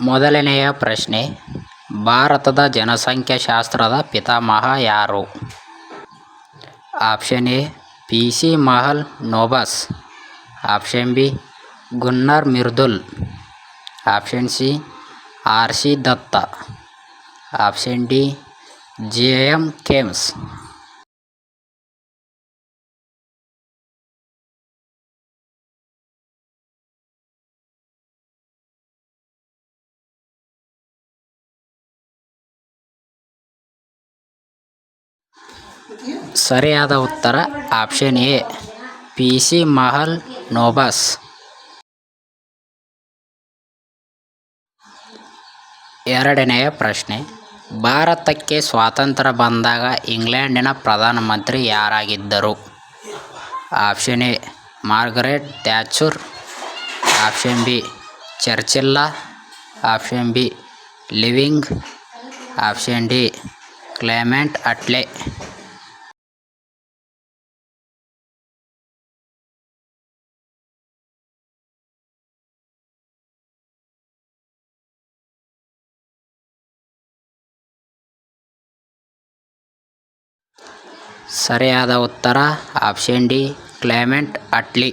ಮೊದಲನೆಯ ಪ್ರಶ್ನೆ, ಭಾರತದ ಜನಸಂಖ್ಯಾಶಾಸ್ತ್ರದ ಪಿತಾಮಹ ಯಾರು? Option A, P C Mahalanobis. Option B, Gunnar Myrdal. Option C, R C Dutta. Option D, J M Keynes. ಸರಿಯಾದ ಉತ್ತರ option A, P C Mahalanobis ಎರಡನೆಯ ಪ್ರಶ್ನೆ, ಭಾರತಕ್ಕೆ ಸ್ವಾತಂತ್ರ್ಯ ಬಂದಾಗ ಇಂಗ್ಲೆಂಡಿನ ಪ್ರಧಾನಮಂತ್ರಿ ಯಾರಾಗಿದ್ದರು? Option A, Margaret Thatcher. Option B, Churchill. Option B, living. Option D, Clement Attlee. ಸರಿಯಾದ ಉತ್ತರ ಆಪ್ಷನ್ ಡಿ ಕ್ಲೆಮೆಂಟ್ ಅಟ್ಲಿ.